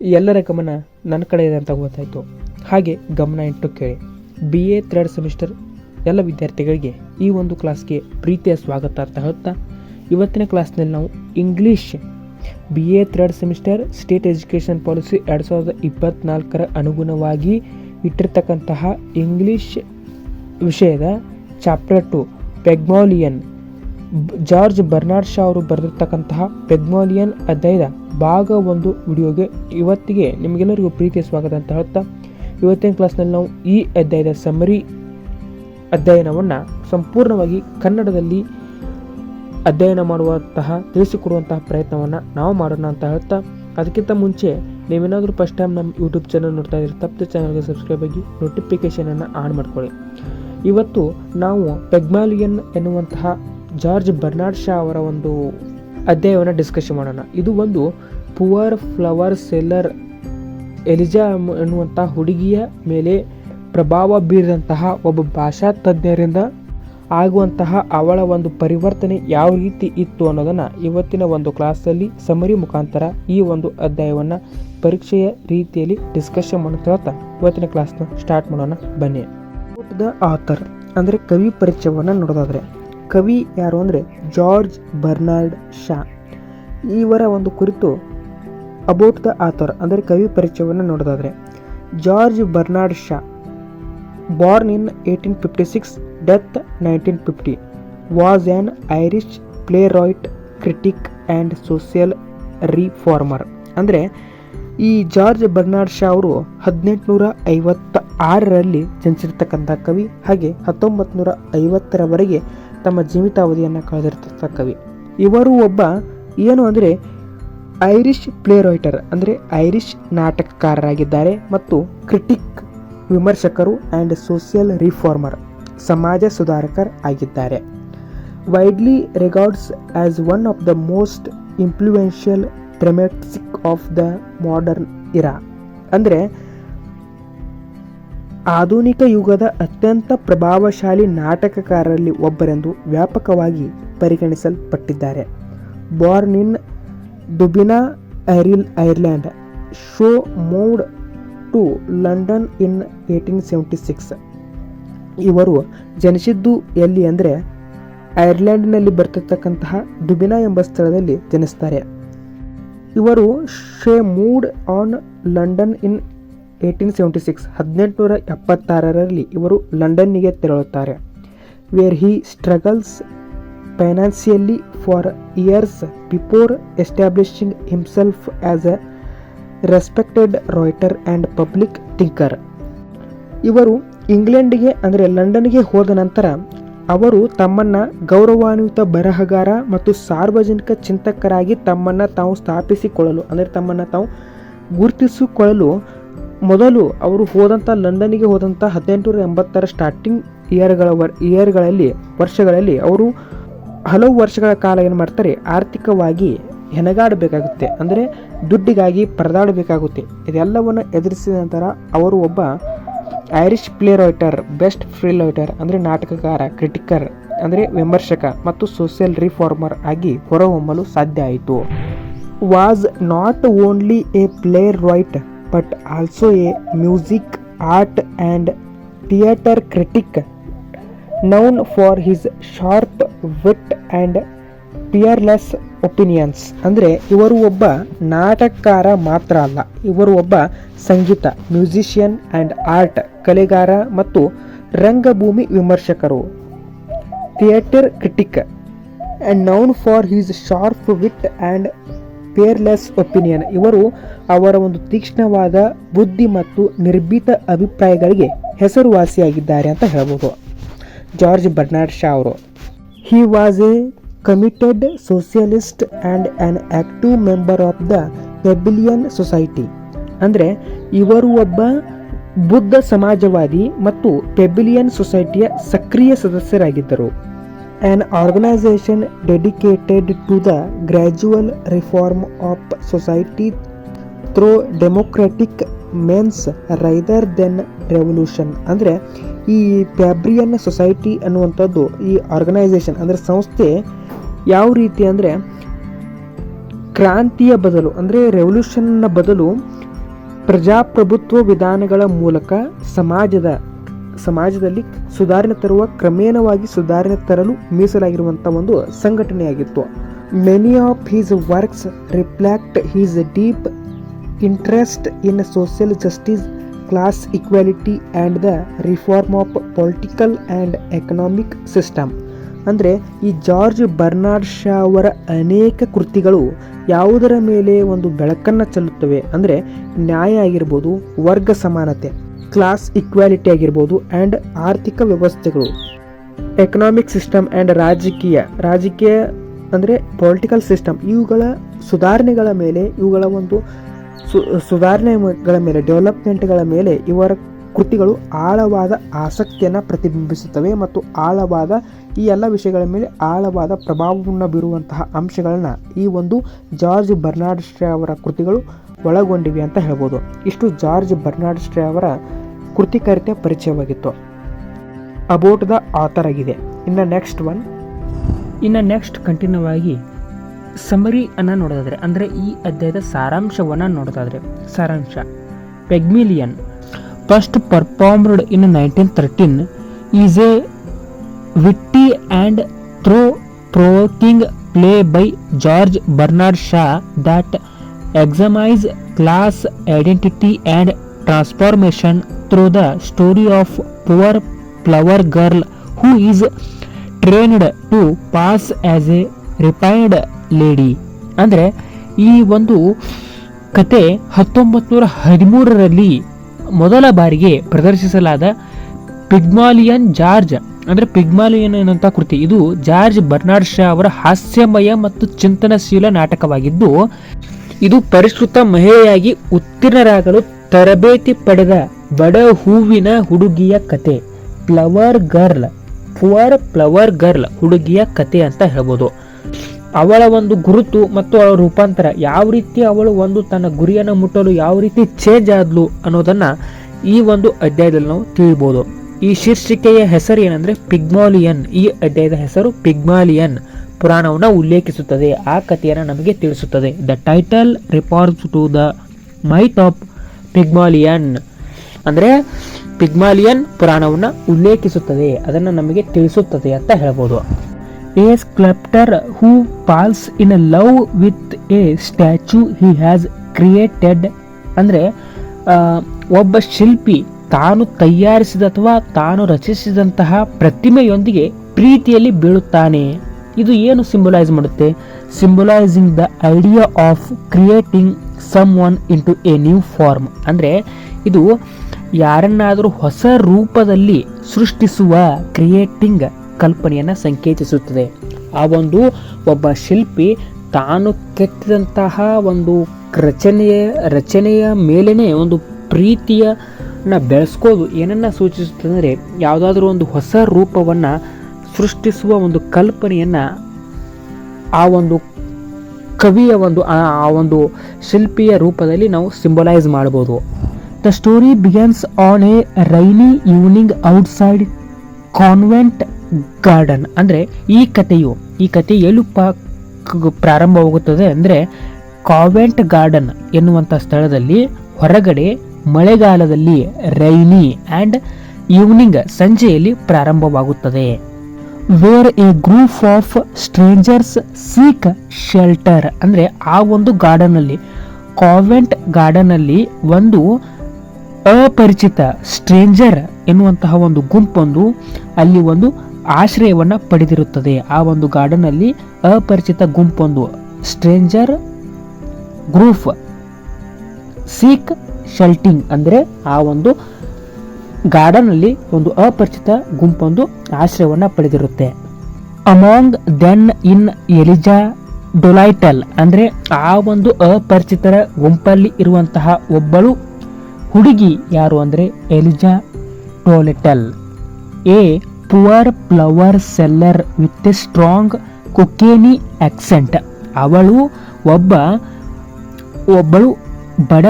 ಎಲ್ಲರ ಗಮನ ನನ್ನ ಕಡೆ ಇದೆ ಅಂತ ಗೊತ್ತಾಯಿತು. ಹಾಗೆ ಗಮನ ಇಟ್ಟು ಕೇಳಿ. ಬಿ ಎ ಥರ್ಡ್ ಸೆಮಿಸ್ಟರ್ ಎಲ್ಲ ವಿದ್ಯಾರ್ಥಿಗಳಿಗೆ ಈ ಒಂದು ಕ್ಲಾಸ್ಗೆ ಪ್ರೀತಿಯ ಸ್ವಾಗತ ಅಂತ ಹೇಳ್ತಾ ಇವತ್ತಿನ ಕ್ಲಾಸ್ನಲ್ಲಿ ನಾವು English B A third semester state education policy ಎರಡು ಸಾವಿರದ ಇಪ್ಪತ್ತ್ನಾಲ್ಕರ ಅನುಗುಣವಾಗಿ ಇಟ್ಟಿರ್ತಕ್ಕಂತಹ ಇಂಗ್ಲೀಷ್ ವಿಷಯದ chapter two Pygmalion George Bernard Shaw ಅವರು ಬರೆದಿರ್ತಕ್ಕಂತಹ ಪೆಗ್ಮಾಲಿಯನ್ ಅಧ್ಯಾಯದ ಭಾಗ ಒಂದು ವಿಡಿಯೋಗೆ ಇವತ್ತಿಗೆ ನಿಮಗೆಲ್ಲರಿಗೂ ಪ್ರೀತಿಯ ಸ್ವಾಗತ ಅಂತ ಹೇಳ್ತಾ, ಇವತ್ತಿನ ಕ್ಲಾಸ್ನಲ್ಲಿ ನಾವು ಈ ಅಧ್ಯಾಯದ ಸಮರಿ ಅಧ್ಯಯನವನ್ನು ಸಂಪೂರ್ಣವಾಗಿ ಕನ್ನಡದಲ್ಲಿ ಅಧ್ಯಯನ ಮಾಡುವಂತಹ, ತಿಳಿಸಿಕೊಡುವಂತಹ ಪ್ರಯತ್ನವನ್ನು ನಾವು ಮಾಡೋಣ ಅಂತ ಹೇಳ್ತಾ, ಅದಕ್ಕಿಂತ ಮುಂಚೆ ನೀವೇನಾದರೂ ಫಸ್ಟ್ ಟೈಮ್ ನಮ್ಮ ಯೂಟ್ಯೂಬ್ ಚಾನಲ್ ನೋಡ್ತಾ ಇದ್ರೆ ತಪ್ಪು ಚಾನಲ್ಗೆ ಸಬ್ಸ್ಕ್ರೈಬ್ ಆಗಿ ನೋಟಿಫಿಕೇಷನನ್ನು ಆನ್ ಮಾಡ್ಕೊಳ್ಳಿ. ಇವತ್ತು ನಾವು ಪೆಗ್ಮಾಲಿಯನ್ ಎನ್ನುವಂತಹ ಜಾರ್ಜ್ ಬರ್ನಾರ್ಡ್ ಶಾ ಅವರ ಒಂದು ಅಧ್ಯಾಯವನ್ನು ಡಿಸ್ಕಷನ್ ಮಾಡೋಣ. ಇದು ಒಂದು ಪುವರ್ ಫ್ಲವರ್ ಸೆಲ್ಲರ್ ಎಲಿಜಾ ಎನ್ನುವಂಥ ಹುಡುಗಿಯ ಮೇಲೆ ಪ್ರಭಾವ ಬೀರಿದಂತಹ ಒಬ್ಬ ಭಾಷಾ ತಜ್ಞರಿಂದ ಆಗುವಂತಹ ಅವಳ ಒಂದು ಪರಿವರ್ತನೆ ಯಾವ ರೀತಿ ಇತ್ತು ಅನ್ನೋದನ್ನು ಇವತ್ತಿನ ಒಂದು ಕ್ಲಾಸಲ್ಲಿ ಸಮರಿ ಮುಖಾಂತರ ಈ ಒಂದು ಅಧ್ಯಾಯವನ್ನು ಪರೀಕ್ಷೆಯ ರೀತಿಯಲ್ಲಿ ಡಿಸ್ಕಷನ್ ಮಾಡುತ್ತಾ ಇವತ್ತಿನ ಕ್ಲಾಸ್ನ ಸ್ಟಾರ್ಟ್ ಮಾಡೋಣ. ಬನ್ನಿ. ದ ಆಥರ್ ಅಂದರೆ ಕವಿ ಪರಿಚಯವನ್ನು ನೋಡೋದಾದ್ರೆ ಕವಿ ಯಾರು ಅಂದರೆ ಜಾರ್ಜ್ ಬರ್ನಾರ್ಡ್ ಶಾ. ಇವರ ಒಂದು ಕುರಿತು ಅಬೌಟ್ ದ ಆಥರ್, ಅಂದರೆ ಕವಿ ಪರಿಚಯವನ್ನು ನೋಡೋದಾದ್ರೆ, George Bernard Shaw born in eighteen fifty six death nineteen fifty was an Irish playwright critic and social reformer ಅಂದರೆ, ಈ ಜಾರ್ಜ್ ಬರ್ನಾರ್ಡ್ ಶಾ ಅವರು ಹದಿನೆಂಟುನೂರ ಐವತ್ತ ಆರರಲ್ಲಿ ಜನಿಸಿರ್ತಕ್ಕಂಥ ಕವಿ, ಹಾಗೆ ಹತ್ತೊಂಬತ್ತು ನೂರ ಐವತ್ತರವರೆಗೆ ತಮ್ಮ ಜೀವಿತಾವಧಿಯನ್ನು ಕಳೆದಿರ್ತಕ್ಕವಿ. ಇವರು ಒಬ್ಬ ಏನು ಅಂದರೆ ಐರಿಷ್ ಪ್ಲೇ ರೈಟರ್ ಅಂದರೆ ಐರಿಷ್ ನಾಟಕಕಾರರಾಗಿದ್ದಾರೆ ಮತ್ತು ಕ್ರಿಟಿಕ್, ವಿಮರ್ಶಕರು ಆ್ಯಂಡ್ ಸೋಷಿಯಲ್ ರಿಫಾರ್ಮರ್, ಸಮಾಜ ಸುಧಾರಕರ್ ಆಗಿದ್ದಾರೆ. Widely regards as one of the most influential dramatic of the modern era. ಅಂದರೆ ಆಧುನಿಕ ಯುಗದ ಅತ್ಯಂತ ಪ್ರಭಾವಶಾಲಿ ನಾಟಕಕಾರರಲ್ಲಿ ಒಬ್ಬರೆಂದು ವ್ಯಾಪಕವಾಗಿ ಪರಿಗಣಿಸಲ್ಪಟ್ಟಿದ್ದಾರೆ. Born in Dublin ಐರಿಲ್ Ireland Shaw moved to London in eighteen seventy six ಇವರು ಜನಿಸಿದ್ದು ಎಲ್ಲಿ ಅಂದರೆ ಐರ್ಲ್ಯಾಂಡ್ನಲ್ಲಿ ಬರ್ತಿರ್ತಕ್ಕಂತಹ ದುಬಿನಾ ಎಂಬ ಸ್ಥಳದಲ್ಲಿ ಜನಿಸ್ತಾರೆ. ಇವರು Shaw moved on London in eighteen seventy six ಹದಿನೆಂಟುನೂರ ಎಪ್ಪತ್ತಾರರಲ್ಲಿ ಇವರು ಲಂಡನ್ನಿಗೆ ತೆರಳುತ್ತಾರೆ. Where he struggles financially for years before establishing himself as a respected writer and public thinker. ಇವರು ಇಂಗ್ಲೆಂಡಿಗೆ ಅಂದರೆ ಲಂಡನ್ಗೆ ಹೋದ ನಂತರ ಅವರು ತಮ್ಮನ್ನು ಗೌರವಾನ್ವಿತ ಬರಹಗಾರ ಮತ್ತು ಸಾರ್ವಜನಿಕ ಚಿಂತಕರಾಗಿ ತಮ್ಮನ್ನು ತಾವು ಸ್ಥಾಪಿಸಿಕೊಳ್ಳಲು ಅಂದರೆ ತಮ್ಮನ್ನು ತಾವು ಗುರುತಿಸಿಕೊಳ್ಳಲು ಮೊದಲು ಅವರು ಹೋದಂಥ ಲಂಡನ್ನಿಗೆ ಹೋದಂಥ ಹದಿನೆಂಟುನೂರ ಎಂಬತ್ತರ ಸ್ಟಾರ್ಟಿಂಗ್ ಇಯರ್ಗಳ ವರ್ ಇಯರ್ಗಳಲ್ಲಿ ವರ್ಷಗಳಲ್ಲಿ ಅವರು ಹಲವು ವರ್ಷಗಳ ಕಾಲ ಏನು ಮಾಡ್ತಾರೆ, ಆರ್ಥಿಕವಾಗಿ ಹೆಣಗಾಡಬೇಕಾಗುತ್ತೆ. ಅಂದರೆ ದುಡ್ಡಿಗಾಗಿ ಪರದಾಡಬೇಕಾಗುತ್ತೆ. ಇದೆಲ್ಲವನ್ನು ಎದುರಿಸಿದ ನಂತರ ಅವರು ಒಬ್ಬ Irish playwright best free writer ಅಂದರೆ ನಾಟಕಕಾರ ಕ್ರಿಟಿಕರ್ ಅಂದರೆ ವಿಮರ್ಶಕ ಮತ್ತು ಸೋಷಿಯಲ್ ರಿಫಾರ್ಮರ್ ಆಗಿ ಹೊರಹೊಮ್ಮಲು ಸಾಧ್ಯ ಆಯಿತು. Was not only a playwright but also a music art and theatre critic known for his sharp wit and peerless opinions ಅಂದರೆ ಇವರು ಒಬ್ಬ ನಾಟಕಕಾರ ಮಾತ್ರ ಅಲ್ಲ, ಇವರು ಒಬ್ಬ ಸಂಗೀತ ಮ್ಯೂಸಿಷಿಯನ್ ಆ್ಯಂಡ್ ಆರ್ಟ್ ಕಲೆಗಾರ ಮತ್ತು ರಂಗಭೂಮಿ ವಿಮರ್ಶಕರು. Theatre critic and known for his sharp wit and peerless opinion. ಇವರು ಅವರ ಒಂದು ತೀಕ್ಷ್ಣವಾದ ಬುದ್ಧಿ ಮತ್ತು ನಿರ್ಭೀತ ಅಭಿಪ್ರಾಯಗಳಿಗೆ ಹೆಸರುವಾಸಿಯಾಗಿದ್ದಾರೆ ಅಂತ ಹೇಳ್ಬೋದು. ಜಾರ್ಜ್ ಬರ್ನಾರ್ಡ್ ಶಾ ಅವರು. He was a committed socialist and an active member of the Fabian society ಅಂದರೆ ಇವರು ಒಬ್ಬ ಬುದ್ಧ ಸಮಾಜವಾದಿ ಮತ್ತು ಪೆಬಿಲಿಯನ್ ಸೊಸೈಟಿಯ ಸಕ್ರಿಯ ಸದಸ್ಯರಾಗಿದ್ದರು. An organisation dedicated to the gradual reform of society through democratic means rather than revolution ಅಂದರೆ ಈ ಫ್ಯಾಬ್ರಿಯನ್ ಸೊಸೈಟಿ ಅನ್ನುವಂಥದ್ದು, ಈ ಆರ್ಗನೈಸೇಷನ್ ಅಂದರೆ ಸಂಸ್ಥೆ ಯಾವ ರೀತಿ ಅಂದರೆ ಕ್ರಾಂತಿಯ ಬದಲು, ಅಂದರೆ ರೆವಲ್ಯೂಷನ್ನ ಬದಲು ಪ್ರಜಾಪ್ರಭುತ್ವ ವಿಧಾನಗಳ ಮೂಲಕ ಸಮಾಜದ ಸಮಾಜದಲ್ಲಿ ಸುಧಾರಣೆ ತರುವ ಕ್ರಮೇಣವಾಗಿ ಸುಧಾರಣೆ ತರಲು ಮೀಸಲಾಗಿರುವಂಥ ಒಂದು ಸಂಘಟನೆಯಾಗಿತ್ತು. Many of his works reflect his deep interest in social justice class equality and the reform of political and economic system ಅಂದರೆ ಈ ಜಾರ್ಜ್ ಬರ್ನಾರ್ಡ್ ಶಾ ಅವರ ಅನೇಕ ಕೃತಿಗಳು ಯಾವುದರ ಮೇಲೆ ಒಂದು ಬೆಳಕನ್ನು ಚೆಲ್ಲುತ್ತವೆ. ಅಂದರೆ ನ್ಯಾಯ ಆಗಿರ್ಬೋದು, ವರ್ಗ ಸಮಾನತೆ. ಕ್ಲಾಸ್ ಇಕ್ವಾಲಿಟಿ ಆಗಿರ್ಬೋದು ಆ್ಯಂಡ್ ಆರ್ಥಿಕ ವ್ಯವಸ್ಥೆಗಳು. ಎಕನಾಮಿಕ್ ಸಿಸ್ಟಮ್ ಆ್ಯಂಡ್ ರಾಜಕೀಯ ರಾಜಕೀಯ ಅಂದರೆ ಪೊಲಿಟಿಕಲ್ ಸಿಸ್ಟಮ್ ಇವುಗಳ ಸುಧಾರಣೆಗಳ ಮೇಲೆ, ಇವುಗಳ ಒಂದು ಸು, ಸುಧಾರಣೆಗಳ ಮೇಲೆ ಡೆವಲಪ್ಮೆಂಟ್ಗಳ ಮೇಲೆ ಇವರ ಕೃತಿಗಳು ಆಳವಾದ ಆಸಕ್ತಿಯನ್ನು ಪ್ರತಿಬಿಂಬಿಸುತ್ತವೆ ಮತ್ತು ಆಳವಾದ ಈ ಎಲ್ಲ ವಿಷಯಗಳ ಮೇಲೆ ಆಳವಾದ ಪ್ರಭಾವವನ್ನು ಬೀರುವಂತಹ ಅಂಶಗಳನ್ನು ಈ ಒಂದು ಜಾರ್ಜ್ ಬರ್ನಾರ್ಡ್ ಸ್ಟ್ರೇ ಅವರ ಕೃತಿಗಳು ಒಳಗೊಂಡಿವೆ ಅಂತ ಹೇಳ್ಬೋದು. ಇಷ್ಟು ಜಾರ್ಜ್ ಬರ್ನಾರ್ಡ್ ಸ್ಟ್ರೇ ಅವರ ಕೃತಿಕಾರಿತೆ ಪರಿಚಯವಾಗಿತ್ತು. ಅಬೌಟ್ ದ ಆಥರ್ ಆಗಿದೆ ಇನ್ನು ನೆಕ್ಸ್ಟ್ ಒನ್ ಇನ್ನು ನೆಕ್ಸ್ಟ್ ಕಂಟಿನ್ಯೂ ಆಗಿ ಸಮರಿ ಅನ್ನ ನೋಡೋದಾದ್ರೆ, ಅಂದರೆ ಈ ಅಧ್ಯಾಯದ ಸಾರಾಂಶವನ್ನು ನೋಡೋದಾದ್ರೆ, ಸಾರಾಂಶ. Pygmalion first performed in nineteen thirteen is a witty and thought provoking play by George Bernard Shaw that examines class identity and transformation through the story of poor flower girl who is trained to pass as a refined lady ಅಂದರೆ ಈ ಒಂದು ಕತೆ ಹತ್ತೊಂಬತ್ತು ನೂರ ಹದಿಮೂರರಲ್ಲಿ ಮೊದಲ ಬಾರಿಗೆ ಪ್ರದರ್ಶಿಸಲಾದ Pygmalion George. ಅಂದರೆ ಪಿಗ್ಮಾಲಿಯನ್ ಎನ್ನುವಂಥ ಕೃತಿ. ಇದು ಜಾರ್ಜ್ ಬರ್ನಾರ್ಡ್ ಶಾ ಅವರ ಹಾಸ್ಯಮಯ ಮತ್ತು ಚಿಂತನಶೀಲ ನಾಟಕವಾಗಿದ್ದು, ಇದು ಪರಿಷ್ಕೃತ ಮಹಿಳೆಯಾಗಿ ಉತ್ತೀರ್ಣರಾಗಲು ತರಬೇತಿ ಪಡೆದ ಬಡ ಹೂವಿನ ಹುಡುಗಿಯ ಕತೆ, flower girl, poor flower girl ಹುಡುಗಿಯ ಕತೆ ಅಂತ ಹೇಳ್ಬೋದು. ಅವಳ ಒಂದು ಗುರುತು ಮತ್ತು ಅವಳ ರೂಪಾಂತರ, ಯಾವ ರೀತಿ ಅವಳು ಒಂದು ತನ್ನ ಗುರಿಯನ್ನು ಮುಟ್ಟಲು ಯಾವ ರೀತಿ ಚೇಂಜ್ ಆದ್ಲು ಅನ್ನೋದನ್ನ ಈ ಒಂದು ಅಧ್ಯಾಯದಲ್ಲಿ ನಾವು ತಿಳಿಬೋದು. ಈ ಶೀರ್ಷಿಕೆಯ ಹೆಸರು ಏನಂದ್ರೆ ಪಿಗ್ಮಾಲಿಯನ್. ಈ ಅಧ್ಯಾಯದ ಹೆಸರು ಪಿಗ್ಮಾಲಿಯನ್. ಪುರಾಣವನ್ನು ಉಲ್ಲೇಖಿಸುತ್ತದೆ. ಆ ಕಥೆಯನ್ನು ನಮಗೆ ತಿಳಿಸುತ್ತದೆ. The title refers to the myth of Pygmalion. ಅಂದರೆ ಪಿಗ್ಮಾಲಿಯನ್ ಪುರಾಣವನ್ನು ಉಲ್ಲೇಖಿಸುತ್ತದೆ, ಅದನ್ನು ನಮಗೆ ತಿಳಿಸುತ್ತದೆ ಅಂತ ಹೇಳ್ಬೋದು. A sculptor who falls in a love with a statue he has created. ಅಂದರೆ ಒಬ್ಬ ಶಿಲ್ಪಿ ತಾನು ತಯಾರಿಸಿದ ಅಥವಾ ತಾನು ರಚಿಸಿದಂತಹ ಪ್ರತಿಮೆಯೊಂದಿಗೆ ಪ್ರೀತಿಯಲ್ಲಿ ಬೀಳುತ್ತಾನೆ. ಇದು ಏನು ಸಿಂಬಲೈಸ್ ಮಾಡುತ್ತೆ? Symbolising the idea of creating someone into a new form ಅಂದರೆ ಇದು ಯಾರನ್ನಾದರೂ ಹೊಸ ರೂಪದಲ್ಲಿ ಸೃಷ್ಟಿಸುವ ಕ್ರಿಯೇಟಿಂಗ್ ಕಲ್ಪನೆಯನ್ನು ಸಂಕೇತಿಸುತ್ತದೆ. ಆ ಒಂದು ಒಬ್ಬ ಶಿಲ್ಪಿ ತಾನು ಕೆತ್ತಿದಂತಹ ಒಂದು ರಚನೆಯ ರಚನೆಯ ಮೇಲೇ ಒಂದು ಪ್ರೀತಿಯನ್ನ ಬೆಳೆಸ್ಕೋದು ಏನನ್ನ ಸೂಚಿಸುತ್ತದೆ ಅಂದರೆ ಯಾವುದಾದ್ರೂ ಒಂದು ಹೊಸ ರೂಪವನ್ನು ಸೃಷ್ಟಿಸುವ ಒಂದು ಕಲ್ಪನೆಯನ್ನು ಆ ಒಂದು ಕವಿಯ ಒಂದು, ಆ ಒಂದು ಶಿಲ್ಪಿಯ ರೂಪದಲ್ಲಿ ನಾವು ಸಿಂಬಲೈಸ್ ಮಾಡ್ಬೋದು. The story begins on a rainy evening outside convent garden ಅಂದರೆ ಈ ಕಥೆಯು, ಈ ಕಥೆ ಎಲ್ಲು ಪ್ರಾರಂಭವಾಗುತ್ತದೆ ಅಂದರೆ ಕಾವೆಂಟ್ ಗಾರ್ಡನ್ ಎನ್ನುವಂಥ ಸ್ಥಳದಲ್ಲಿ ಹೊರಗಡೆ ಮಳೆಗಾಲದಲ್ಲಿ ರೈನಿ ಆ್ಯಂಡ್ ಈವ್ನಿಂಗ್ ಸಂಜೆಯಲ್ಲಿ ಪ್ರಾರಂಭವಾಗುತ್ತದೆ. Where a group of strangers seek shelter ಅಂದರೆ ಆ ಒಂದು ಗಾರ್ಡನಲ್ಲಿ ಕಾವೆಂಟ್ ಗಾರ್ಡನಲ್ಲಿ ಒಂದು ಅಪರಿಚಿತ ಸ್ಟ್ರೇಂಜರ್ ಎನ್ನುವಂತಹ ಒಂದು ಗುಂಪೊಂದು ಅಲ್ಲಿ ಒಂದು ಆಶ್ರಯವನ್ನ ಪಡೆದಿರುತ್ತದೆ. ಆ ಒಂದು ಗಾರ್ಡನಲ್ಲಿ ಅಪರಿಚಿತ ಗುಂಪೊಂದು ಸ್ಟ್ರೇಂಜರ್ ಗ್ರೂಪ್ ಸೀಕ್ ಶೆಲ್ಟಿಂಗ್ ಅಂದರೆ ಆ ಒಂದು ಗಾರ್ಡನ್ ಅಲ್ಲಿ ಒಂದು ಅಪರಿಚಿತ ಗುಂಪೊಂದು ಆಶ್ರಯವನ್ನ ಪಡೆದಿರುತ್ತೆ. Among them in Eliza Doolittle ಅಂದ್ರೆ ಆ ಒಂದು ಅಪರಿಚಿತರ ಗುಂಪಲ್ಲಿ ಇರುವಂತಹ ಒಬ್ಬಳು ಹುಡುಗಿ ಯಾರು ಅಂದ್ರೆ Eliza Doolittle a poor flower seller with a strong cockney accent ಅವಳು ಒಬ್ಬ, ಒಬ್ಬಳು ಬಡ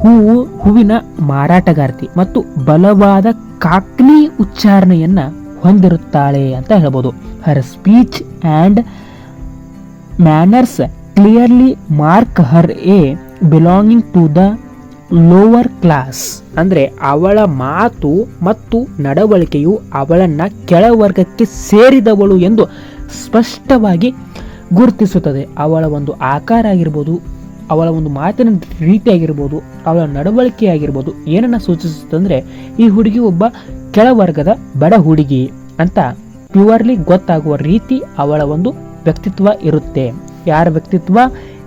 ಹೂವು ಹೂವಿನ ಮಾರಾಟಗಾರ್ತಿ ಮತ್ತು ಬಲವಾದ ಕಾಕ್ನಿ ಉಚ್ಚಾರಣೆಯನ್ನ ಹೊಂದಿರುತ್ತಾಳೆ ಅಂತ ಹೇಳ್ಬೋದು. Her speech and manners clearly mark her a belonging to the lower class ಅಂದರೆ ಅವಳ ಮಾತು ಮತ್ತು ನಡವಳಿಕೆಯು ಅವಳನ್ನು ಕೆಳವರ್ಗಕ್ಕೆ ಸೇರಿದವಳು ಎಂದು ಸ್ಪಷ್ಟವಾಗಿ ಗುರುತಿಸುತ್ತದೆ. ಅವಳ ಒಂದು ಆಕಾರ ಆಗಿರ್ಬೋದು ಅವಳ ಒಂದು ಮಾತಿನ ರೀತಿ ಆಗಿರ್ಬೋದು ಅವಳ ನಡವಳಿಕೆ ಆಗಿರ್ಬೋದು ಏನನ್ನು ಸೂಚಿಸುತ್ತಂದ್ರೆ ಈ ಹುಡುಗಿ ಒಬ್ಬ ಕೆಳವರ್ಗದ ಬಡ ಹುಡುಗಿ ಅಂತ ಪ್ಯೂರ್ಲಿ ಗೊತ್ತಾಗುವ ರೀತಿ ಅವಳ ಒಂದು ವ್ಯಕ್ತಿತ್ವ ಇರುತ್ತೆ. ಯಾರ ವ್ಯಕ್ತಿತ್ವ?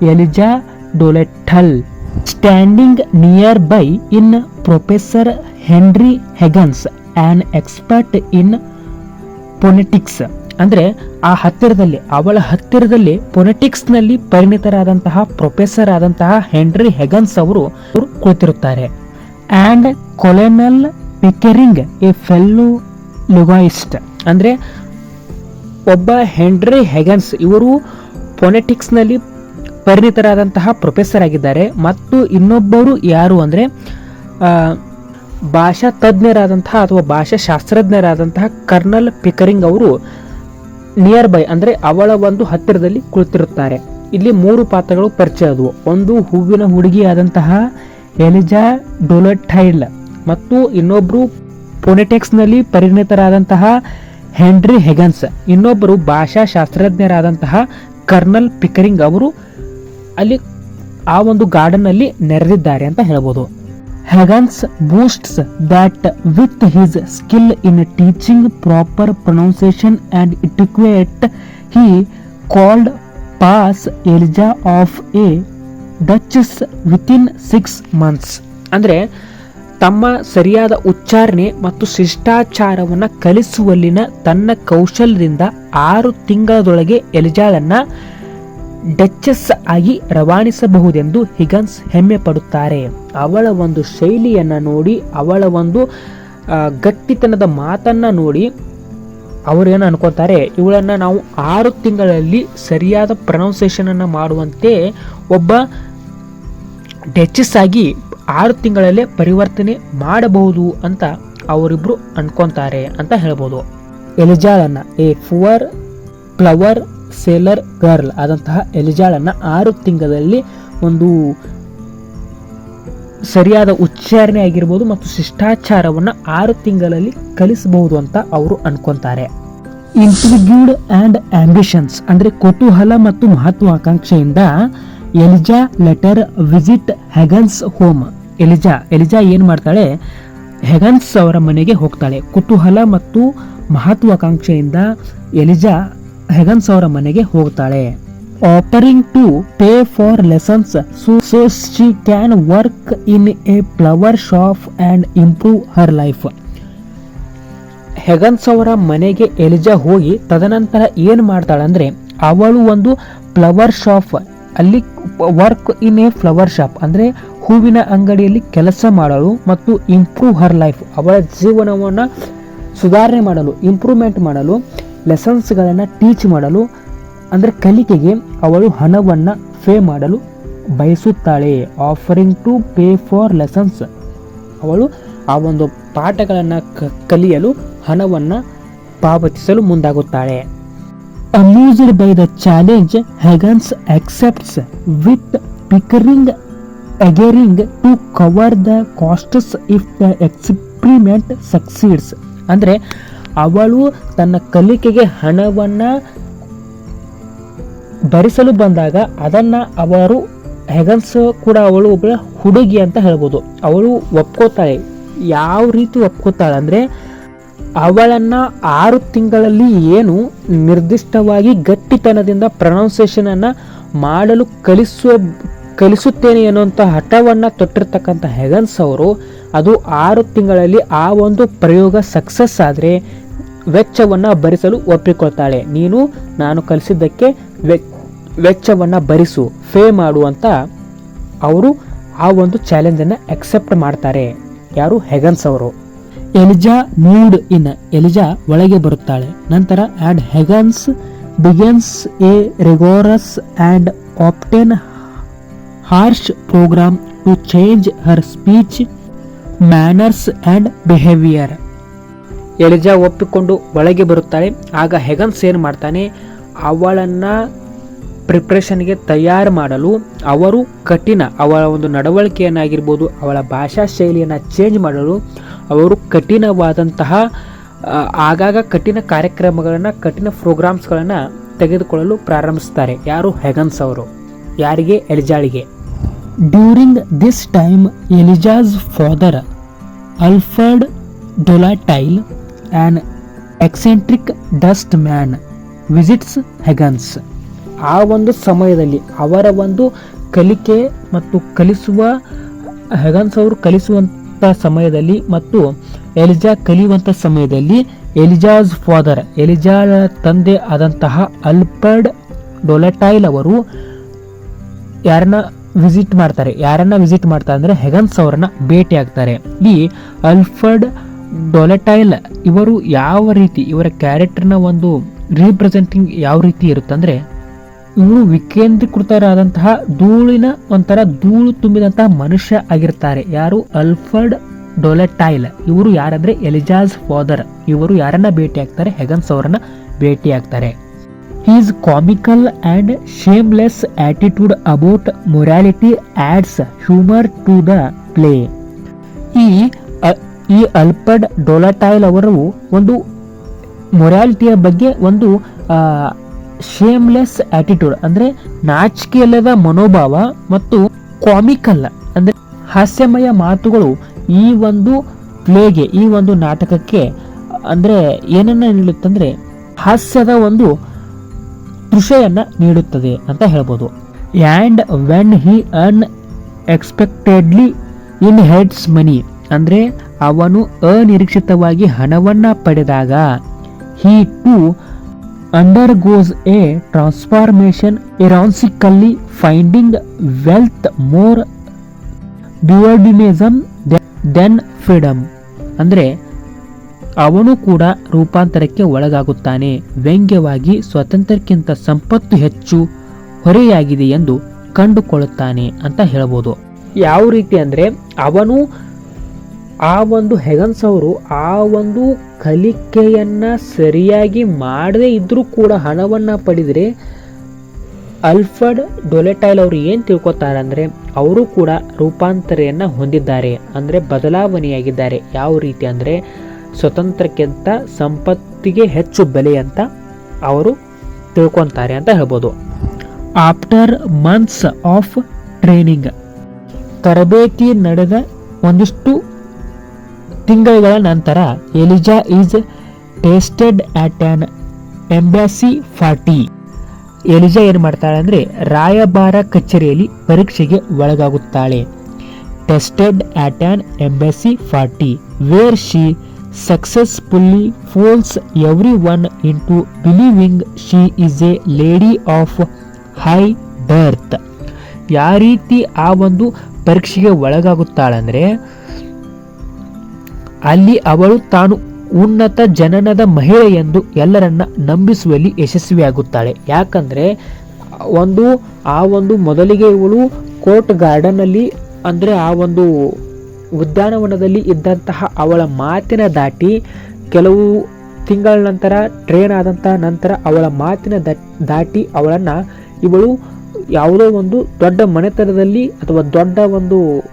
Eliza Doolittle standing nearby in professor Henry Higgins an expert in phonetics ಅಂದ್ರೆ ಆ ಹತ್ತಿರದಲ್ಲಿ, ಅವಳ ಹತ್ತಿರದಲ್ಲಿ ಪೊನೆಟಿಕ್ಸ್ನಲ್ಲಿ ಪರಿಣಿತರಾದಂತಹ ಪ್ರೊಫೆಸರ್ ಆದಂತಹ ಹೆನ್ರಿ ಹೆಗನ್ಸ್ ಅವರು ಕುಳಿತಿರುತ್ತಾರೆ. And colonel Pickering a fellow linguist ಅಂದ್ರೆ ಒಬ್ಬ ಹೆನ್ರಿ ಹೆಗನ್ಸ್ ಇವರು ಪೊಲಿಟಿಕ್ಸ್ನಲ್ಲಿ ಪರಿಣಿತರಾದಂತಹ ಪ್ರೊಫೆಸರ್ ಆಗಿದ್ದಾರೆ. ಮತ್ತು ಇನ್ನೊಬ್ಬರು ಯಾರು ಅಂದ್ರೆ ಭಾಷಾ ತಜ್ಞರಾದಂತಹ ಅಥವಾ ಭಾಷಾ ಶಾಸ್ತ್ರಜ್ಞರಾದಂತಹ ಕರ್ನಲ್ ಪಿಕರಿಂಗ್ ಅವರು ನಿಯರ್ ಬೈ ಅಂದ್ರೆ ಅವಳ ಒಂದು ಹತ್ತಿರದಲ್ಲಿ ಕುಳಿತಿರುತ್ತಾರೆ. ಇಲ್ಲಿ ಮೂರು ಪಾತ್ರಗಳು ಪರಿಚಯ ಆದವು ಒಂದು ಹೂವಿನ ಹುಡುಗಿಯಾದಂತಹ ಎಲಿಜಾ ಡೊಲಟೈಲ್ ಮತ್ತು ಇನ್ನೊಬ್ರು ಪೊನೆಟೆಕ್ಸ್ನಲ್ಲಿ ಪರಿಣಿತರಾದಂತಹ ಹೆನ್ರಿ ಹೆಗನ್ಸ್. ಇನ್ನೊಬ್ಬರು ಭಾಷಾಶಾಸ್ತ್ರಜ್ಞರಾದಂತಹ ಕರ್ನಲ್ ಪಿಕರಿಂಗ್ ಅವರು ಅಲ್ಲಿ ಆ ಒಂದು ಗಾರ್ಡನ್ ಅಲ್ಲಿ ನೆರೆದಿದ್ದಾರೆ ಅಂತ ಹೇಳ್ಬೋದು. Higgins boasts that with his skill in teaching proper pronunciation and etiquette he could pass Eliza off a duchess within six months ಅಂದರೆ ತಮ್ಮ ಸರಿಯಾದ ಉಚ್ಚಾರಣೆ ಮತ್ತು ಶಿಷ್ಟಾಚಾರವನ್ನು ಕಲಿಸುವಲ್ಲಿನ ತನ್ನ ಕೌಶಲ್ಯದಿಂದ ಆರು ತಿಂಗಳದೊಳಗೆ ಎಲಿಜಾಳನ್ನ ಡಚ್ಚಸ್ ಆಗಿ ರವಾನಿಸಬಹುದೆಂದು ಹಿಗನ್ಸ್ ಹೆಮ್ಮೆ ಪಡುತ್ತಾರೆ ಅವಳ ಒಂದು ಶೈಲಿಯನ್ನು ನೋಡಿ, ಅವಳ ಒಂದು ಗಟ್ಟಿತನದ ಮಾತನ್ನು ನೋಡಿ ಅವರೇನು ಅನ್ಕೋತಾರೆ ಇವಳನ್ನು ನಾವು ಆರು ತಿಂಗಳಲ್ಲಿ ಸರಿಯಾದ ಪ್ರೊನೌನ್ಸೇಷನನ್ನು ಮಾಡುವಂತೆ ಒಬ್ಬ ಡಚ್ಚಸ್ ಆಗಿ ಆರು ತಿಂಗಳಲ್ಲೇ ಪರಿವರ್ತನೆ ಮಾಡಬಹುದು ಅಂತ ಅವರಿಬ್ರು ಅನ್ಕೊತಾರೆ ಅಂತ ಹೇಳ್ಬೋದು. ಎಲಿಜಾಳನ್ನು, a poor, flower seller girl ಆದಂತಹ ಎಲಿಜಾಳನ್ನ ಆರು ತಿಂಗಳಲ್ಲಿ ಒಂದು ಸರಿಯಾದ ಉಚ್ಚಾರಣೆ ಆಗಿರ್ಬೋದು ಮತ್ತು ಶಿಷ್ಟಾಚಾರವನ್ನು ಆರು ತಿಂಗಳಲ್ಲಿ ಕಲಿಸಬಹುದು ಅಂತ ಅವರು ಅನ್ಕೊಂತಾರೆ. ಇಂಟ್ರಿಗ್ಯೂಡ್ ಆ್ಯಂಡ್ ಆಂಬಿಷನ್ಸ್ ಅಂದರೆ ಕುತೂಹಲ ಮತ್ತು ಮಹತ್ವಾಕಾಂಕ್ಷೆಯಿಂದ Eliza later visits Higgins home Eliza Eliza ಏನು ಮಾಡ್ತಾಳೆ? ಹೆಗನ್ಸ್ ಅವರ ಮನೆಗೆ ಹೋಗ್ತಾಳೆ. ಕುತೂಹಲ ಮತ್ತು ಮಹತ್ವಾಕಾಂಕ್ಷೆಯಿಂದ ಎಲಿಜಾ ಹೆಗನ್ಸ್ ಅವರ ಮನೆಗೆ ಹೋಗ್ತಾಳೆ. Offering to pay for lessons so she can work in a flower shop and improve her life Higgins ಅವರ ಮನೆಗೆ ಎಲಿಜಾ ಹೋಗಿ ತದನಂತರ ಏನು ಮಾಡ್ತಾಳೆ ಅಂದ್ರೆ ಅವಳು ಒಂದು ಫ್ಲವರ್ ಶಾಪ್ ಅಲ್ಲಿ work in a flower shop ಅಂದ್ರೆ ಹೂವಿನ ಅಂಗಡಿಯಲ್ಲಿ ಕೆಲಸ ಮಾಡಲು ಮತ್ತು ಇಂಪ್ರೂವ್ ಹರ್ ಲೈಫ್ ಅವಳ ಜೀವನವನ್ನು ಸುಧಾರಣೆ ಮಾಡಲು ಇಂಪ್ರೂವ್ಮೆಂಟ್ ಮಾಡಲು. ಲೆಸನ್ಸ್ಗಳನ್ನು ಟೀಚ್ ಮಾಡಲು, ಅಂದರೆ ಕಲಿಕೆಗೆ ಅವಳು ಹಣವನ್ನು ಪೇ ಮಾಡಲು ಬಯಸುತ್ತಾಳೆ offering to pay for lessons ಅವಳು ಆ ಒಂದು ಪಾಠಗಳನ್ನು ಕಲಿಯಲು ಹಣವನ್ನು ಪಾವತಿಸಲು ಮುಂದಾಗುತ್ತಾಳೆ. Amused by the challenge Higgins accepts with Pickering agreeing to cover the costs if the experiment succeeds ಅಂದರೆ ಅವಳು ತನ್ನ ಕಲಿಕೆಗೆ ಹಣವನ್ನು ಭರಿಸಲು ಬಂದಾಗ ಅದನ್ನ ಅವರು ಹೆಗನ್ಸ್ ಕೂಡ ಅವಳು ಒಬ್ಬ ಹುಡುಗಿ ಅಂತ ಹೇಳ್ಬೋದು. ಅವಳು ಒಪ್ಕೋತಾಳೆ. ಯಾವ ರೀತಿ ಒಪ್ಕೋತಾಳೆ ಅಂದ್ರೆ ಅವಳನ್ನ ಆರು ತಿಂಗಳಲ್ಲಿ ಏನು ನಿರ್ದಿಷ್ಟವಾಗಿ ಗಟ್ಟಿತನದಿಂದ ಪ್ರೊನೌನ್ಸೇಷನ್ ಅನ್ನ ಮಾಡಲು ಕಲಿಸುವ ಕಲಿಸುತ್ತೇನೆ ಎನ್ನುವಂಥ ಹಠವನ್ನು ತೊಟ್ಟಿರ್ತಕ್ಕಂಥ ಹೆಗನ್ಸ್ ಅವರು, ಅದು ಆರು ತಿಂಗಳಲ್ಲಿ ಆ ಒಂದು ಪ್ರಯೋಗ ಸಕ್ಸಸ್ ಆದರೆ ವೆಚ್ಚವನ್ನು ಭರಿಸಲು ಒಪ್ಪಿಕೊಳ್ತಾಳೆ. ನೀನು, ನಾನು ಕಲಿಸಿದ್ದಕ್ಕೆ ವೆಚ್ಚವನ್ನು ಭರಿಸು, ಫೇ ಮಾಡು ಅಂತ ಅವರು ಆ ಒಂದು ಚಾಲೆಂಜನ್ನು ಅಕ್ಸೆಪ್ಟ್ ಮಾಡ್ತಾರೆ. ಯಾರು? ಹೆಗನ್ಸ್ ಅವರು. ಎಲಿಜಾ ಮೂಡ್ ಇನ್, ಎಲಿಜಾ ಒಳಗೆ ಬರುತ್ತಾಳೆ. ನಂತರ and Higgins begins a rigorous and often harsh programme to change her speech manners and behaviour Eliza ಒಪ್ಪಿಕೊಂಡು ಒಳಗೆ ಬರುತ್ತಾಳೆ. ಆಗ ಹೆಗನ್ಸ್ ಏನು ಮಾಡ್ತಾನೆ? ಅವಳನ್ನು ಪ್ರಿಪ್ರೇಷನ್ಗೆ ತಯಾರು ಮಾಡಲು ಅವರು ಕಠಿಣ, ಅವಳ ಒಂದು ನಡವಳಿಕೆಯನ್ನಾಗಿರ್ಬೋದು, ಅವಳ ಭಾಷಾ ಶೈಲಿಯನ್ನು ಚೇಂಜ್ ಮಾಡಲು ಅವರು ಕಠಿಣವಾದಂತಹ ಆಗಾಗ ಕಠಿಣ ಕಾರ್ಯಕ್ರಮಗಳನ್ನು, ಕಠಿಣ ಪ್ರೋಗ್ರಾಮ್ಸ್ಗಳನ್ನು ತೆಗೆದುಕೊಳ್ಳಲು ಪ್ರಾರಂಭಿಸ್ತಾರೆ. ಯಾರು ಹೆಗನ್ಸ್ ಅವರು? ಯಾರಿಗೆ? ಎಲಿಜಾಳಿಗೆ. During this time Eliza's father Alfred Doolittle an eccentric dustman visits Higgins ಆ ಒಂದು ಸಮಯದಲ್ಲಿ ಅವರ ಒಂದು ಕಲಿಕೆ ಮತ್ತು ಕಲಿಸುವ ಹೆಗನ್ಸ್ ಅವರು ಕಲಿಸುವಂಥ ಸಮಯದಲ್ಲಿ ಮತ್ತು ಎಲಿಜಾ ಕಲಿಯುವಂಥ ಸಮಯದಲ್ಲಿ ಎಲಿಜಾಸ್ ಫಾದರ್ ಎಲಿಜಾಳ ತಂದೆ ಆದಂತಹ ಅಲ್ಫರ್ಡ್ ಡೊಲಟೈಲ್ ಅವರು ಯಾರನ್ನ ವಿಸಿಟ್ ಮಾಡ್ತಾರೆ. ಯಾರನ್ನ ವಿಸಿಟ್ ಮಾಡ್ತಾರೆ ಅಂದ್ರೆ ಹೆಗನ್ಸ್ ಅವರನ್ನ ಭೇಟಿ ಆಗ್ತಾರೆ. ಈ ಅಲ್ಫರ್ಡ್ ಡೊಲೆಟೈಲ್ ಇವರು ಯಾವ ರೀತಿ, ಇವರ ಕ್ಯಾರೆಕ್ಟರ್ನ ಒಂದು ರೀಪ್ರೆಸೆಂಟಿಂಗ್ ಯಾವ ರೀತಿ ಇರುತ್ತಂದ್ರೆ ಇವರು ವಿಕೇಂದ್ರೀಕೃತರಾದಂತಹ ಧೂಳಿನ ಒಂಥರ ಧೂಳು ತುಂಬಿದಂತಹ ಮನುಷ್ಯ ಆಗಿರ್ತಾರೆ. ಯಾರು? Alfred Doolittle. ಇವರು ಯಾರಂದ್ರೆ? Eliza's father. ಇವರು ಯಾರನ್ನ ಭೇಟಿ ಆಗ್ತಾರೆ? ಹೆಗನ್ಸ್ ಅವರನ್ನ ಭೇಟಿ ಆಗ್ತಾರೆ. His comical and shameless attitude about morality adds humour to the play ಈ ಈ ಅಲ್ಪಡ್ ಡೊಲಟೈಲ್ ಅವರು ಒಂದು ಮೊರಾಲಿಟಿಯ ಬಗ್ಗೆ ಒಂದು ಶೇಮ್ಲೆಸ್ ಆಟಿಟ್ಯೂಡ್ ಅಂದರೆ ನಾಚಿಕೆಯಲ್ಲದ ಮನೋಭಾವ ಮತ್ತು ಕಾಮಿಕಲ್ ಅಂದರೆ ಹಾಸ್ಯಮಯ ಮಾತುಗಳು ಈ ಒಂದು ಪ್ಲೇಗೆ, ಈ ಒಂದು ನಾಟಕಕ್ಕೆ, ಅಂದರೆ ಏನನ್ನ ನೀಡುತ್ತಂದರೆ ಹಾಸ್ಯದ ಒಂದು ದೃಶ್ಯನ್ನ ನೀಡುತ್ತದೆ ಅಂತ ಹೇಳ್ಬೋದು. And when he unexpectedly inherits money ಅಂದರೆ ಅವನು ಅನಿರೀಕ್ಷಿತವಾಗಿ ಹಣವನ್ನು ಪಡೆದಾಗ he too undergoes a transformation ironically finding wealth more burdensome than freedom ಅಂದ್ರೆ ಅವನು ಕೂಡ ರೂಪಾಂತರಕ್ಕೆ ಒಳಗಾಗುತ್ತಾನೆ. ವ್ಯಂಗ್ಯವಾಗಿ ಸ್ವತಂತ್ರಕ್ಕಿಂತ ಸಂಪತ್ತು ಹೆಚ್ಚು ಹೊರೆಯಾಗಿದೆ ಎಂದು ಕಂಡುಕೊಳ್ಳುತ್ತಾನೆ ಅಂತ ಹೇಳ್ಬೋದು. ಯಾವ ರೀತಿ ಅಂದ್ರೆ ಅವನು ಆ ಒಂದು ಹೆಗನ್ಸ್ ಅವರು ಆ ಒಂದು ಕಲಿಕೆಯನ್ನ ಸರಿಯಾಗಿ ಮಾಡದೇ ಇದ್ರೂ ಕೂಡ ಹಣವನ್ನ ಪಡೆದರೆ ಅಲ್ಫರ್ಡ್ ಡೊಲೆಟೈಲ್ ಅವರು ಏನು ತಿಳ್ಕೊತಾರೆ ಅಂದರೆ ಅವರು ಕೂಡ ರೂಪಾಂತರೆಯನ್ನು ಹೊಂದಿದ್ದಾರೆ. ಅಂದರೆ ಬದಲಾವಣೆಯಾಗಿದ್ದಾರೆ. ಯಾವ ರೀತಿ ಅಂದರೆ ಸ್ವತಂತ್ರಕ್ಕಿಂತ ಸಂಪತ್ತಿಗೆ ಹೆಚ್ಚು ಬೆಲೆ ಅಂತ ಅವರು ತಿಳ್ಕೊತಾರೆ ಅಂತ ಹೇಳ್ಬೋದು. ಆಫ್ಟರ್ ಮಂತ್ಸ್ ಆಫ್ ಟ್ರೈನಿಂಗ್ ತರಬೇತಿ ನಡೆದ ಒಂದಿಷ್ಟು ತಿಂಗಳುಗಳ ನಂತರ Eliza is tested at an embassy party. Eliza ಏನು ಮಾಡ್ತಾಳೆ ಅಂದರೆ ರಾಯಭಾರ ಕಚೇರಿಯಲ್ಲಿ ಪರೀಕ್ಷೆಗೆ ಒಳಗಾಗುತ್ತಾಳೆ. Tested at an embassy party where she successfully fools everyone into believing she is a lady of high birth ಯಾವ ರೀತಿ ಆ ಒಂದು ಪರೀಕ್ಷೆಗೆ ಒಳಗಾಗುತ್ತಾಳಂದರೆ, ಅಲ್ಲಿ ಅವಳು ತಾನು ಉನ್ನತ ಜನನದ ಮಹಿಳೆ ಎಂದು ಎಲ್ಲರನ್ನ ನಂಬಿಸುವಲ್ಲಿ ಯಶಸ್ವಿಯಾಗುತ್ತಾಳೆ. ಯಾಕಂದರೆ, ಒಂದು, ಆ ಒಂದು ಮೊದಲಿಗೆ ಇವಳು ಕೋರ್ಟ್ ಗಾರ್ಡನ್ನಲ್ಲಿ ಅಂದರೆ ಅಂದ್ರೆ ಆ ಒಂದು ಉದ್ಯಾನವನದಲ್ಲಿ ಇದ್ದಂತಹ ಅವಳ ಮಾತಿನ ದಾಟಿ ಕೆಲವು ತಿಂಗಳ ನಂತರ ಟ್ರೈನ್ ಆದಂತಹ ನಂತರ ಅವಳ ಮಾತಿನ ದಟ್- ಅವಳನ್ನ ಇವಳು ಯಾವುದೋ ಒಂದು ದೊಡ್ಡ ಮನೆತನದಲ್ಲಿ ಅಥವಾ ದೊಡ್ಡ ಒಂದು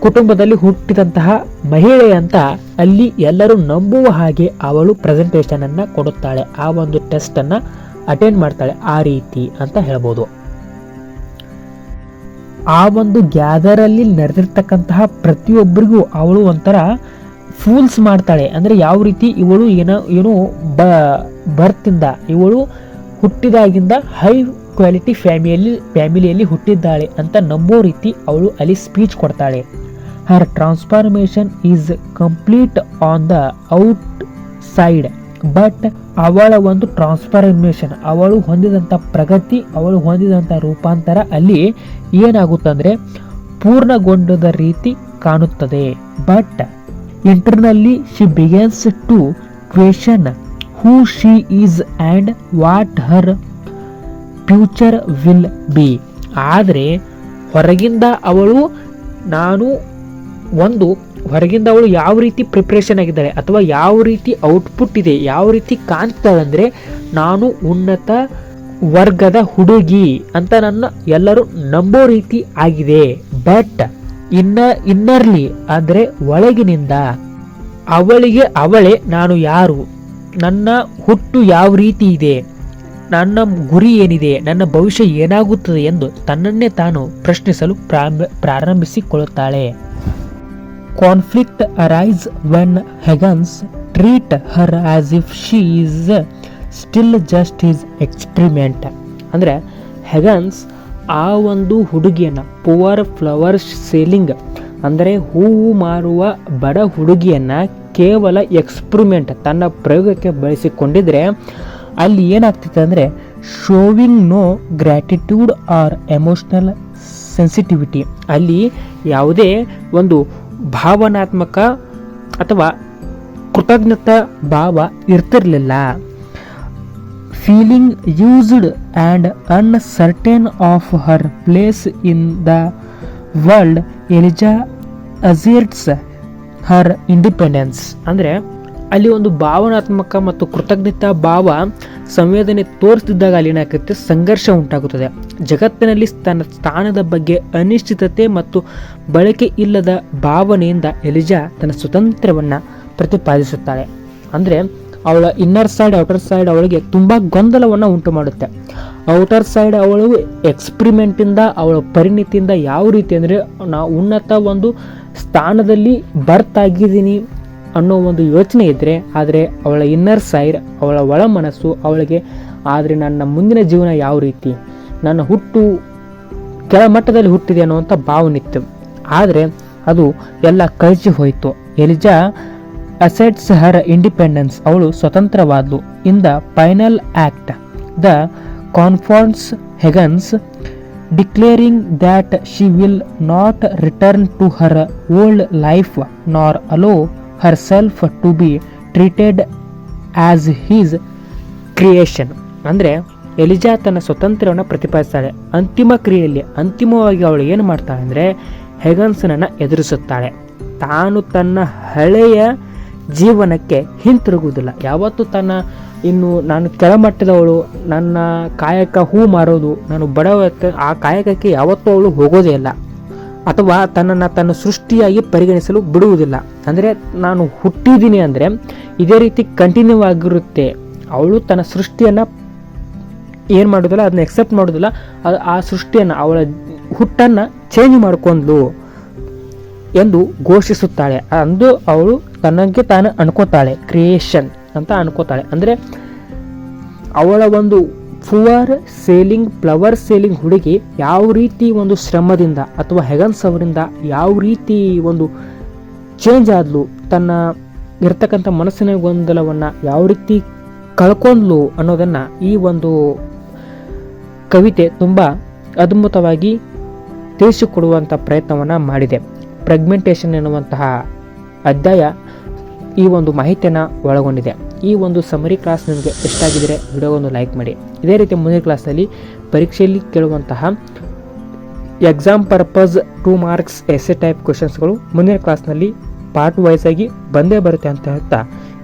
ಕುಟುಂಬದಲ್ಲಿ ಹುಟ್ಟಿದಂತಹ ಮಹಿಳೆ ಅಂತ ಅಲ್ಲಿ ಎಲ್ಲರೂ ನಂಬುವ ಹಾಗೆ ಅವಳು ಪ್ರೆಸೆಂಟೇಷನನ್ನು ಕೊಡುತ್ತಾಳೆ. ಆ ಒಂದು ಟೆಸ್ಟ್ ಅನ್ನ ಅಟೆಂಡ್ ಮಾಡ್ತಾಳೆ. ಆ ರೀತಿ ಅಂತ ಹೇಳ್ಬೋದು. ಆ ಒಂದು ಗ್ಯಾದರ್ ಅಲ್ಲಿ ನಡೆದಿರ್ತಕ್ಕಂತಹ ಪ್ರತಿಯೊಬ್ಬರಿಗೂ ಅವಳು ಒಂಥರ ಫೂಲ್ಸ್ ಮಾಡ್ತಾಳೆ. ಅಂದ್ರೆ ಯಾವ ರೀತಿ ಇವಳು ಏನೋ ಏನೋ ಬ ಬರ್ತಿಂದ ಇವಳು ಹುಟ್ಟಿದಾಗಿಂದ ಹೈ ಕ್ವಾಲಿಟಿ ಫ್ಯಾಮಿಲಿ ಫ್ಯಾಮಿಲಿಯಲ್ಲಿ ಹುಟ್ಟಿದ್ದಾಳೆ ಅಂತ ನಂಬೋ ರೀತಿ ಅವಳು ಅಲ್ಲಿ ಸ್ಪೀಚ್ ಕೊಡ್ತಾಳೆ. Her transformation is complete on the outside but ಅವಳ ಒಂದು ಟ್ರಾನ್ಸ್ಫಾರ್ಮೇಶನ್ ಅವಳು ಹೊಂದಿದಂಥ ಪ್ರಗತಿ, ಅವಳು ಹೊಂದಿದಂಥ ರೂಪಾಂತರ ಅಲ್ಲಿ ಏನಾಗುತ್ತಂದರೆ ಪೂರ್ಣಗೊಂಡದ ರೀತಿ ಕಾಣುತ್ತದೆ. But internally she begins to question who she is and what her future will be ಆದರೆ ಹೊರಗಿಂದ ಅವಳು, ನಾನು ಒಂದು ಹೊರಗಿಂದ ಅವಳು ಯಾವ ರೀತಿ ಪ್ರಿಪ್ರೇಷನ್ ಆಗಿದ್ದಾಳೆ ಅಥವಾ ಯಾವ ರೀತಿ ಔಟ್ಪುಟ್ ಇದೆ, ಯಾವ ರೀತಿ ಕಾಣ್ತಾಳೆ ಅಂದರೆ ನಾನು ಉನ್ನತ ವರ್ಗದ ಹುಡುಗಿ ಅಂತ ನನ್ನ ಎಲ್ಲರೂ ನಂಬೋ ರೀತಿ ಆಗಿದೆ. ಬಟ್ ಇನ್ನ, ಇನ್ನರ್ಲಿ ಅಂದರೆ ಒಳಗಿನಿಂದ ಅವಳಿಗೆ ಅವಳೇ, ನಾನು ಯಾರು, ನನ್ನ ಹುಟ್ಟು ಯಾವ ರೀತಿ ಇದೆ, ನನ್ನ ಗುರಿ ಏನಿದೆ, ನನ್ನ ಭವಿಷ್ಯ ಏನಾಗುತ್ತದೆ ಎಂದು ತನ್ನನ್ನೇ ತಾನು ಪ್ರಶ್ನಿಸಲು ಪ್ರಾರಂಭ ಪ್ರಾರಂಭಿಸಿಕೊಳ್ಳುತ್ತಾಳೆ. Conflict arise when Higgins treat her as if she is still just his experiment ಅಂದರೆ ಹೆಗನ್ಸ್ ಆ ಒಂದು ಹುಡುಗಿಯನ್ನು ಪುವರ್ ಫ್ಲವರ್ ಸೇಲಿಂಗ್ ಅಂದರೆ ಹೂವು ಮಾರುವ ಬಡ ಹುಡುಗಿಯನ್ನು ಕೇವಲ ಎಕ್ಸ್ಪ್ರಿಮೆಂಟ್ ತನ್ನ ಪ್ರಯೋಗಕ್ಕೆ ಬಳಸಿಕೊಂಡಿದ್ರೆ ಅಲ್ಲಿ ಏನಾಗ್ತಿತ್ತು ಅಂದರೆ showing no gratitude or emotional sensitivity ಅಲ್ಲಿ ಯಾವುದೇ ಒಂದು ಭಾವನಾತ್ಮಕ ಅಥವಾ ಕೃತಜ್ಞತಾ ಭಾವ ಇರ್ತಿರಲಿಲ್ಲ. Feeling used and uncertain of her place in the world Eliza asserts her independence ಅಂದರೆ ಅಲ್ಲಿ ಒಂದು ಭಾವನಾತ್ಮಕ ಮತ್ತು ಕೃತಜ್ಞತಾ ಭಾವ ಸಂವೇದನೆ ತೋರಿಸ್ತಿದ್ದಾಗ ಅಲ್ಲಿ ಏನಾಗುತ್ತೆ ಸಂಘರ್ಷ ಉಂಟಾಗುತ್ತದೆ. ಜಗತ್ತಿನಲ್ಲಿ ತನ್ನ ಸ್ಥಾನದ ಬಗ್ಗೆ ಅನಿಶ್ಚಿತತೆ ಮತ್ತು ಬಳಕೆ ಇಲ್ಲದ ಭಾವನೆಯಿಂದ ಎಲಿಜಾ ತನ್ನ ಸ್ವತಂತ್ರವನ್ನು ಪ್ರತಿಪಾದಿಸುತ್ತಾಳೆ. ಅಂದರೆ ಅವಳ ಇನ್ನರ್ ಸೈಡ್ ಔಟರ್ ಸೈಡ್ ಅವಳಿಗೆ ತುಂಬ ಗೊಂದಲವನ್ನು ಉಂಟು ಮಾಡುತ್ತೆ. ಔಟರ್ ಸೈಡ್ ಅವಳು ಎಕ್ಸ್ಪ್ರಿಮೆಂಟಿಂದ ಅವಳ ಪರಿಣಿತಿಯಿಂದ ಯಾವ ರೀತಿ ಅಂದರೆ ನಾ ಉನ್ನತ ಒಂದು ಸ್ಥಾನದಲ್ಲಿ ಬರ್ತ್ ಆಗಿದ್ದೀನಿ ಅನ್ನೋ ಒಂದು ಯೋಚನೆ ಇದ್ದರೆ ಆದರೆ ಅವಳ ಇನ್ನರ್ ಸೈಡ್ ಅವಳ ಒಳ ಮನಸ್ಸು ಅವಳಿಗೆ, ಆದರೆ ನನ್ನ ಮುಂದಿನ ಜೀವನ ಯಾವ ರೀತಿ? ನನ್ನ ಹುಟ್ಟು ಕೆಳಮಟ್ಟದಲ್ಲಿ ಹುಟ್ಟಿದೆ ಅನ್ನುವಂಥ ಭಾವನಿತ್ತು ಆದರೆ ಅದು ಎಲ್ಲ ಕಳಚಿ ಹೋಯಿತು. ಎಲಿಜಾ ಅಸೆಟ್ಸ್ ಹರ್ ಇಂಡಿಪೆಂಡೆನ್ಸ್, ಅವಳು ಸ್ವತಂತ್ರವಾದ್ಲು. In the final act the confronts Higgins declaring that she will not return to her old life, nor allow herself to be treated as his creation ಅಂದರೆ ಎಲಿಜಾ ತನ್ನ ಸ್ವತಂತ್ರವನ್ನು ಪ್ರತಿಪಾದಿಸ್ತಾಳೆ. ಅಂತಿಮ ಕ್ರಿಯೆಯಲ್ಲಿ, ಅಂತಿಮವಾಗಿ ಅವಳು ಏನು ಮಾಡ್ತಾಳೆ ಅಂದರೆ ಹೆಗನ್ಸನನ್ನು ಎದುರಿಸುತ್ತಾಳೆ. ತಾನು ತನ್ನ ಹಳೆಯ ಜೀವನಕ್ಕೆ ಹಿಂತಿರುಗುವುದಿಲ್ಲ. ಯಾವತ್ತೂ ತನ್ನ, ಇನ್ನು ನಾನು ಕೆಳಮಟ್ಟದವಳು, ನನ್ನ ಕಾಯಕ ಹೂ ಮಾರೋದು, ನಾನು ಬಡವ ಆ ಕಾಯಕಕ್ಕೆ ಯಾವತ್ತೂ ಅವಳು ಹೋಗೋದೇ ಇಲ್ಲ. ಅಥವಾ ತನ್ನನ್ನು ತನ್ನ ಸೃಷ್ಟಿಯಾಗಿ ಪರಿಗಣಿಸಲು ಬಿಡುವುದಿಲ್ಲ. ಅಂದರೆ ನಾನು ಹುಟ್ಟಿದ್ದೀನಿ ಅಂದರೆ ಇದೇ ರೀತಿ ಕಂಟಿನ್ಯೂ ಆಗಿರುತ್ತೆ. ಅವಳು ತನ್ನ ಸೃಷ್ಟಿಯನ್ನು ಏನು ಮಾಡೋದಿಲ್ಲ, ಅದನ್ನ ಎಕ್ಸೆಪ್ಟ್ ಮಾಡೋದಿಲ್ಲ ಆ ಸೃಷ್ಟಿಯನ್ನು, ಅವಳ ಹುಟ್ಟನ್ನು ಚೇಂಜ್ ಮಾಡ್ಕೊಂಡ್ಲು ಎಂದು ಘೋಷಿಸುತ್ತಾಳೆ. ಅಂದು ಅವಳು ತನಗೆ ತಾನು ಅನ್ಕೋತಾಳೆ ಕ್ರಿಯೇಷನ್ ಅಂತ ಅನ್ಕೋತಾಳೆ. ಅಂದರೆ ಅವಳ ಒಂದು ಫುವರ್ ಸೇಲಿಂಗ್, ಫ್ಲವರ್ ಸೇಲಿಂಗ್ ಹುಡುಗಿ ಯಾವ ರೀತಿ ಒಂದು ಶ್ರಮದಿಂದ ಅಥವಾ ಹೆಗನ್ಸ್ ಅವರಿಂದ ಯಾವ ರೀತಿ ಒಂದು ಚೇಂಜ್ ಆದ್ಲು, ತನ್ನ ಇರ್ತಕ್ಕಂಥ ಮನಸ್ಸಿನ ಗೊಂದಲವನ್ನು ಯಾವ ರೀತಿ ಕಳ್ಕೊಂಡ್ಲು ಅನ್ನೋದನ್ನು ಈ ಒಂದು ಕವಿತೆ ತುಂಬ ಅದ್ಭುತವಾಗಿ ತಿಳಿಸಿಕೊಡುವಂಥ ಪ್ರಯತ್ನವನ್ನು ಮಾಡಿದೆ. ಪ್ರೆಗ್ಮೆಂಟೇಷನ್ ಎನ್ನುವಂತಹ ಅಧ್ಯಾಯ ಈ ಒಂದು ಮಾಹಿತಿಯನ್ನು ಒಳಗೊಂಡಿದೆ. ಈ ಒಂದು ಸಮರಿ ಕ್ಲಾಸ್ ನಿಮಗೆ ಇಷ್ಟಾಗಿದ್ದರೆ ವಿಡಿಯೋವನ್ನು ಲೈಕ್ ಮಾಡಿ. ಇದೇ ರೀತಿ ಮುಂದಿನ ಕ್ಲಾಸ್ನಲ್ಲಿ ಪರೀಕ್ಷೆಯಲ್ಲಿ ಕೇಳುವಂತಹ exam purpose two marks SA type ಕ್ವಶನ್ಸ್ಗಳು ಮುಂದಿನ ಕ್ಲಾಸ್ನಲ್ಲಿ ಪಾರ್ಟ್ ವೈಸ್ ಆಗಿ ಬಂದೇ ಬರುತ್ತೆ ಅಂತ ಹೇಳ್ತಾ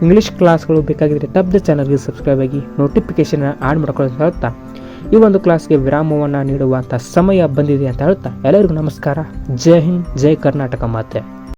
ಇಂಗ್ಲೀಷ್ ಕ್ಲಾಸ್ಗಳು ಬೇಕಾಗಿದ್ದರೆ ತಪ್ಪದೆ ಚಾನಲ್ಗೆ ಸಬ್ಸ್ಕ್ರೈಬ್ ಆಗಿ ನೋಟಿಫಿಕೇಶನ್ ಆನ್ ಮಾಡ್ಕೊಳ್ಳೋದು ಹೇಳ್ತಾ, ಈ ಒಂದು ಕ್ಲಾಸ್ಗೆ ವಿರಾಮವನ್ನು ನೀಡುವಂಥ ಸಮಯ ಬಂದಿದೆ ಅಂತ ಹೇಳ್ತಾ, ಎಲ್ಲರಿಗೂ ನಮಸ್ಕಾರ. ಜೈ ಹಿಂದ್, ಜೈ ಕರ್ನಾಟಕ ಮಾತೆ.